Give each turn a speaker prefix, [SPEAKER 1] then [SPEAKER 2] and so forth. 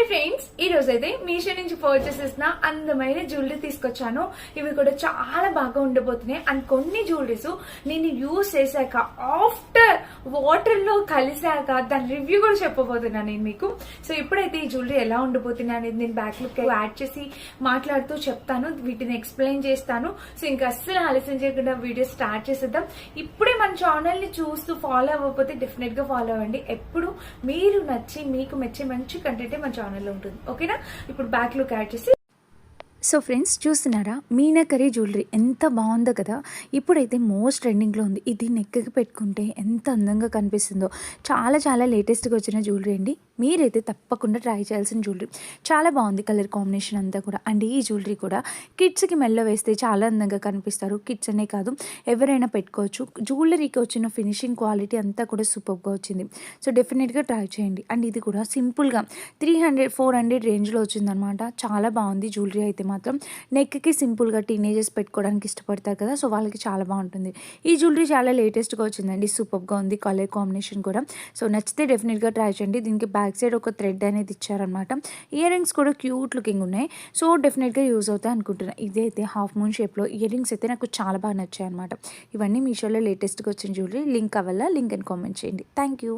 [SPEAKER 1] Hi friends ఈ రోజు అయితే మీషో నుంచి పర్చేస్ చేసిన అందమైన జ్యువెలరీ తీసుకొచ్చాను. ఇవి కూడా చాలా బాగా ఉండబోతున్నాయి అండ్ కొన్ని జ్యువెలరీస్ నేను యూస్ చేశాక ఆఫ్టర్ వాటర్లో కలిసాక దాని రివ్యూ కూడా చెప్పబోతున్నాను నేను మీకు. సో ఇప్పుడైతే ఈ జ్యువెలరీ ఎలా ఉండబోతున్నాయి అనేది నేను బ్యాక్ లుక్ యాడ్ చేసి మాట్లాడుతూ చెప్తాను. వీటిని ఎక్స్ప్లెయిన్ చేస్తాను. సో ఇంకా అస్సలు ఆలస్యం చేయకుండా వీడియో స్టార్ట్ చేసేద్దాం. ఇప్పుడే మన ఛానల్ని చూస్తూ ఫాలో అవ్వకపోతే డెఫినెట్గా ఫాలో అవ్వండి. ఎప్పుడు మీరు నచ్చి మీకు మెచ్చే మంచి కంటెంట్ మన ఛానల్లో ఉంటుంది. ఓకేనా ఇప్పుడు బ్యాక్ లుక్ యాడ్ చేసి
[SPEAKER 2] సో ఫ్రెండ్స్ చూస్తున్నారా? మీనాకరీ జ్యువెలరీ ఎంత బాగుందో కదా? ఇప్పుడైతే మోస్ట్ ట్రెండింగ్లో ఉంది. ఇది నెక్కి పెట్టుకుంటే ఎంత అందంగా కనిపిస్తుందో. చాలా చాలా లేటెస్ట్గా వచ్చిన జ్యువెలరీ అండి. మీరైతే తప్పకుండా ట్రై చేయాల్సిన జ్యువెలరీ చాలా బాగుంది కలర్ కాంబినేషన్ అంతా కూడా. అండ్ ఈ జ్యువెలరీ కూడా కిడ్స్కి మెల్ల వేస్తే చాలా అందంగా కనిపిస్తారు. కిడ్స్ అనే కాదు ఎవరైనా పెట్టుకోవచ్చు. జ్యువెలరీకి వచ్చిన ఫినిషింగ్ క్వాలిటీ అంతా కూడా సూపర్గా వచ్చింది. సో డెఫినెట్గా ట్రై చేయండి. అండ్ ఇది కూడా సింపుల్గా త్రీ హండ్రెడ్ ఫోర్ హండ్రెడ్ రేంజ్లో వచ్చిందనమాట చాలా బాగుంది జ్యువెలరీ అయితే మాత్రం. నెక్కి సింపుల్గా టీనేజర్స్ పెట్టుకోవడానికి ఇష్టపడతారు కదా సో వాళ్ళకి చాలా బాగుంటుంది. ఈ జ్యువెలరీ చాలా లేటెస్ట్గా వచ్చిందండి. సూపర్గా ఉంది కలర్ కాంబినేషన్ కూడా. సో నచ్చితే డెఫినెట్గా ట్రై చేయండి. దీనికి బ్యాక్ సైడ్ ఒక థ్రెడ్ అనేది ఇచ్చారనమాట ఇయర్ రింగ్స్ కూడా క్యూట్ లుకింగ్ ఉన్నాయి. సో డెఫినెట్గా యూజ్ అవుతాయి అనుకుంటున్నాను ఇదైతే హాఫ్ మూన్ షేప్లో ఇయర్ రింగ్స్ అయితే నాకు చాలా బాగా నచ్చాయి అనమాట ఇవన్నీ మీషోలో లేటెస్ట్గా వచ్చిన జ్యువెలరీ లింక్ అవ్వాలా? లింక్ అని కామెంట్ చేయండి. Thank you